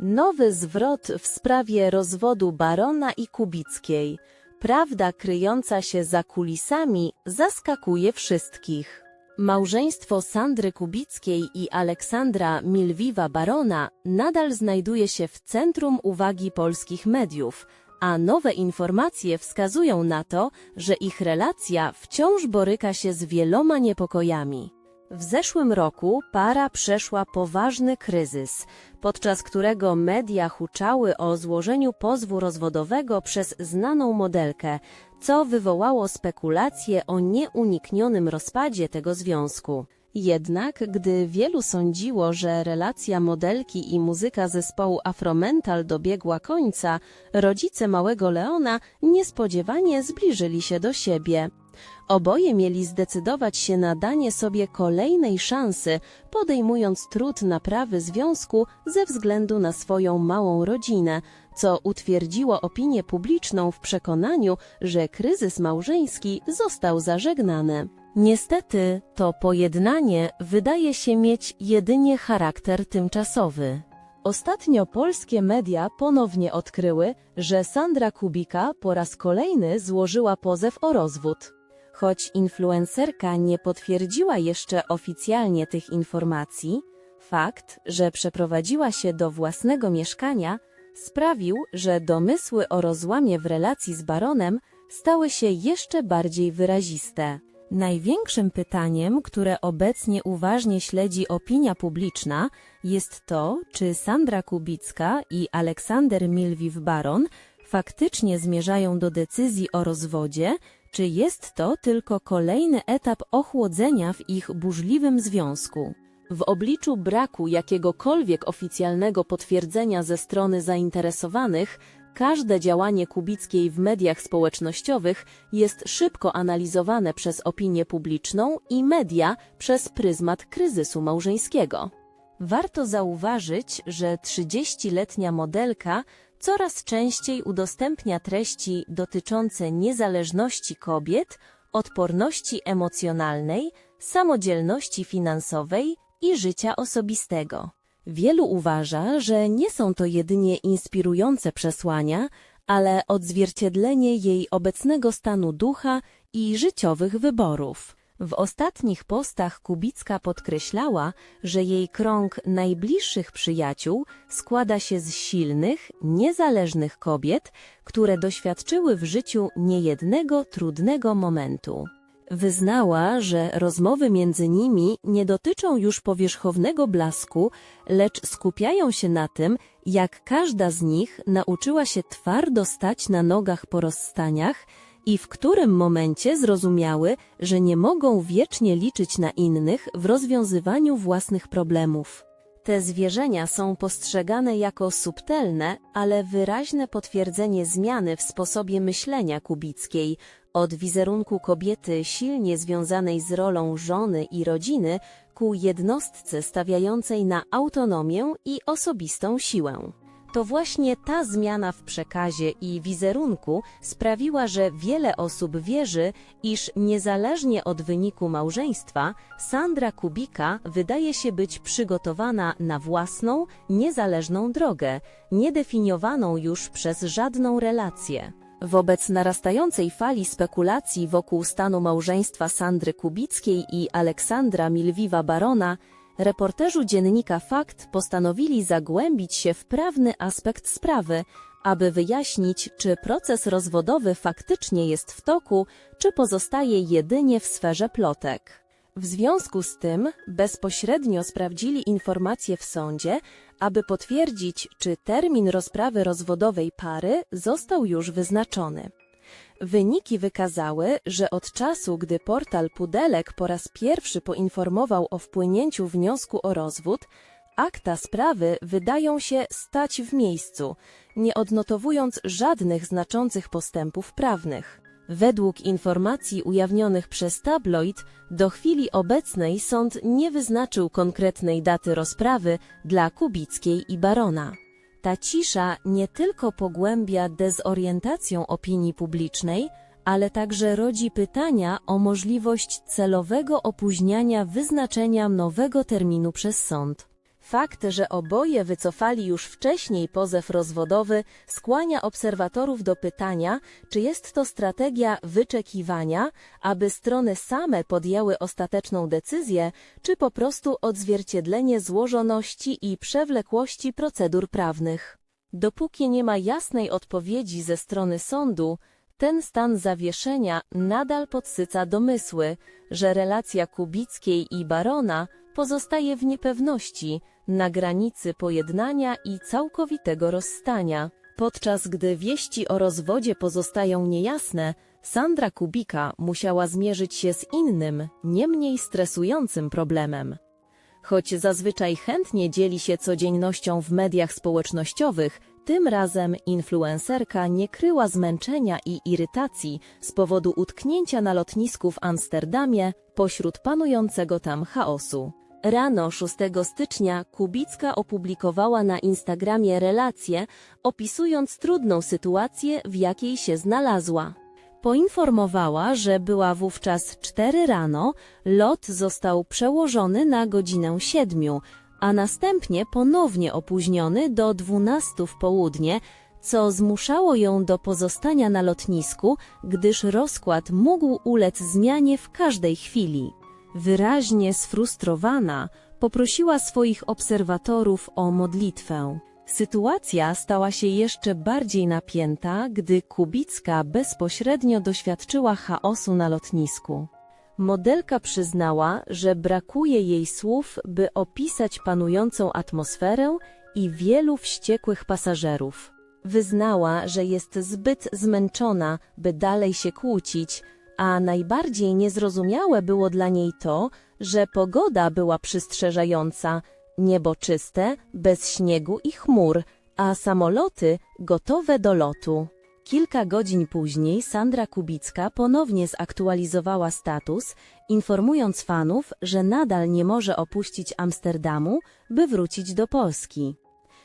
Nowy zwrot w sprawie rozwodu Barona i Kubickiej. Prawda kryjąca się za kulisami zaskakuje wszystkich. Małżeństwo Sandry Kubickiej i Aleksandra Milwiwa Barona nadal znajduje się w centrum uwagi polskich mediów, a nowe informacje wskazują na to, że ich relacja wciąż boryka się z wieloma niepokojami. W zeszłym roku para przeszła poważny kryzys, podczas którego media huczały o złożeniu pozwu rozwodowego przez znaną modelkę, co wywołało spekulacje o nieuniknionym rozpadzie tego związku. Jednak, gdy wielu sądziło, że relacja modelki i muzyka zespołu Afromental dobiegła końca, rodzice małego Leona niespodziewanie zbliżyli się do siebie. Oboje mieli zdecydować się na danie sobie kolejnej szansy, podejmując trud naprawy związku ze względu na swoją małą rodzinę, co utwierdziło opinię publiczną w przekonaniu, że kryzys małżeński został zażegnany. Niestety, to pojednanie wydaje się mieć jedynie charakter tymczasowy. Ostatnio polskie media ponownie odkryły, że Sandra Kubika po raz kolejny złożyła pozew o rozwód. Choć influencerka nie potwierdziła jeszcze oficjalnie tych informacji, fakt, że przeprowadziła się do własnego mieszkania, sprawił, że domysły o rozłamie w relacji z baronem stały się jeszcze bardziej wyraziste. Największym pytaniem, które obecnie uważnie śledzi opinia publiczna, jest to, czy Sandra Kubicka i Aleksander Milwiw-Baron faktycznie zmierzają do decyzji o rozwodzie, czy jest to tylko kolejny etap ochłodzenia w ich burzliwym związku. W obliczu braku jakiegokolwiek oficjalnego potwierdzenia ze strony zainteresowanych, każde działanie Kubickiej w mediach społecznościowych jest szybko analizowane przez opinię publiczną i media przez pryzmat kryzysu małżeńskiego. Warto zauważyć, że 30-letnia modelka coraz częściej udostępnia treści dotyczące niezależności kobiet, odporności emocjonalnej, samodzielności finansowej i życia osobistego. Wielu uważa, że nie są to jedynie inspirujące przesłania, ale odzwierciedlenie jej obecnego stanu ducha i życiowych wyborów. W ostatnich postach Kubicka podkreślała, że jej krąg najbliższych przyjaciół składa się z silnych, niezależnych kobiet, które doświadczyły w życiu niejednego trudnego momentu. Wyznała, że rozmowy między nimi nie dotyczą już powierzchownego blasku, lecz skupiają się na tym, jak każda z nich nauczyła się twardo stać na nogach po rozstaniach i w którym momencie zrozumiały, że nie mogą wiecznie liczyć na innych w rozwiązywaniu własnych problemów. Te zwierzenia są postrzegane jako subtelne, ale wyraźne potwierdzenie zmiany w sposobie myślenia kubickiej, od wizerunku kobiety silnie związanej z rolą żony i rodziny ku jednostce stawiającej na autonomię i osobistą siłę. To właśnie ta zmiana w przekazie i wizerunku sprawiła, że wiele osób wierzy, iż niezależnie od wyniku małżeństwa, Sandra Kubika wydaje się być przygotowana na własną, niezależną drogę, niedefiniowaną już przez żadną relację. Wobec narastającej fali spekulacji wokół stanu małżeństwa Sandry Kubickiej i Aleksandra Milwiwa Barona, reporterzy dziennika Fakt postanowili zagłębić się w prawny aspekt sprawy, aby wyjaśnić, czy proces rozwodowy faktycznie jest w toku, czy pozostaje jedynie w sferze plotek. W związku z tym bezpośrednio sprawdzili informacje w sądzie, aby potwierdzić, czy termin rozprawy rozwodowej pary został już wyznaczony. Wyniki wykazały, że od czasu, gdy portal Pudelek po raz pierwszy poinformował o wpłynięciu wniosku o rozwód, akta sprawy wydają się stać w miejscu, nie odnotowując żadnych znaczących postępów prawnych. Według informacji ujawnionych przez tabloid, do chwili obecnej sąd nie wyznaczył konkretnej daty rozprawy dla Kubickiej i Barona. Ta cisza nie tylko pogłębia dezorientację opinii publicznej, ale także rodzi pytania o możliwość celowego opóźniania wyznaczenia nowego terminu przez sąd. Fakt, że oboje wycofali już wcześniej pozew rozwodowy, skłania obserwatorów do pytania, czy jest to strategia wyczekiwania, aby strony same podjęły ostateczną decyzję, czy po prostu odzwierciedlenie złożoności i przewlekłości procedur prawnych. Dopóki nie ma jasnej odpowiedzi ze strony sądu, ten stan zawieszenia nadal podsyca domysły, że relacja Kubickiej i Barona pozostaje w niepewności, na granicy pojednania i całkowitego rozstania. Podczas gdy wieści o rozwodzie pozostają niejasne, Sandra Kubika musiała zmierzyć się z innym, nie mniej stresującym problemem. Choć zazwyczaj chętnie dzieli się codziennością w mediach społecznościowych, tym razem influencerka nie kryła zmęczenia i irytacji z powodu utknięcia na lotnisku w Amsterdamie pośród panującego tam chaosu. Rano 6 stycznia Kubicka opublikowała na Instagramie relację, opisując trudną sytuację, w jakiej się znalazła. Poinformowała, że była wówczas 4 rano, lot został przełożony na godzinę 7, a następnie ponownie opóźniony do 12 w południe, co zmuszało ją do pozostania na lotnisku, gdyż rozkład mógł ulec zmianie w każdej chwili. Wyraźnie sfrustrowana, poprosiła swoich obserwatorów o modlitwę. Sytuacja stała się jeszcze bardziej napięta, gdy Kubicka bezpośrednio doświadczyła chaosu na lotnisku. Modelka przyznała, że brakuje jej słów, by opisać panującą atmosferę i wielu wściekłych pasażerów. Wyznała, że jest zbyt zmęczona, by dalej się kłócić, a najbardziej niezrozumiałe było dla niej to, że pogoda była przystrzeżająca, niebo czyste, bez śniegu i chmur, a samoloty gotowe do lotu. Kilka godzin później Sandra Kubicka ponownie zaktualizowała status, informując fanów, że nadal nie może opuścić Amsterdamu, by wrócić do Polski.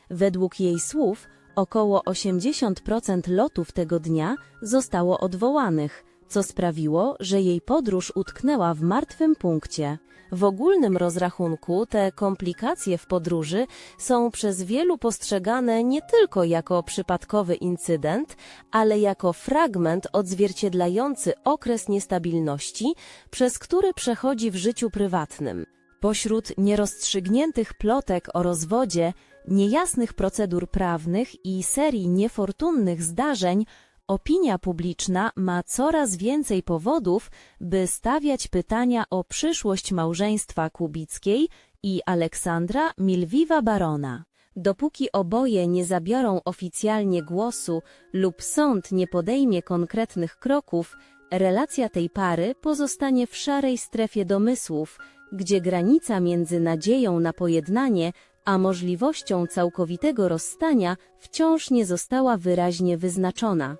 Według jej słów około 80% lotów tego dnia zostało odwołanych, co sprawiło, że jej podróż utknęła w martwym punkcie. W ogólnym rozrachunku te komplikacje w podróży są przez wielu postrzegane nie tylko jako przypadkowy incydent, ale jako fragment odzwierciedlający okres niestabilności, przez który przechodzi w życiu prywatnym. Pośród nierozstrzygniętych plotek o rozwodzie, niejasnych procedur prawnych i serii niefortunnych zdarzeń, Opinia publiczna ma coraz więcej powodów, by stawiać pytania o przyszłość małżeństwa Kubickiej i Aleksandra Milwiwa Barona. Dopóki oboje nie zabiorą oficjalnie głosu lub sąd nie podejmie konkretnych kroków, relacja tej pary pozostanie w szarej strefie domysłów, gdzie granica między nadzieją na pojednanie a możliwością całkowitego rozstania wciąż nie została wyraźnie wyznaczona.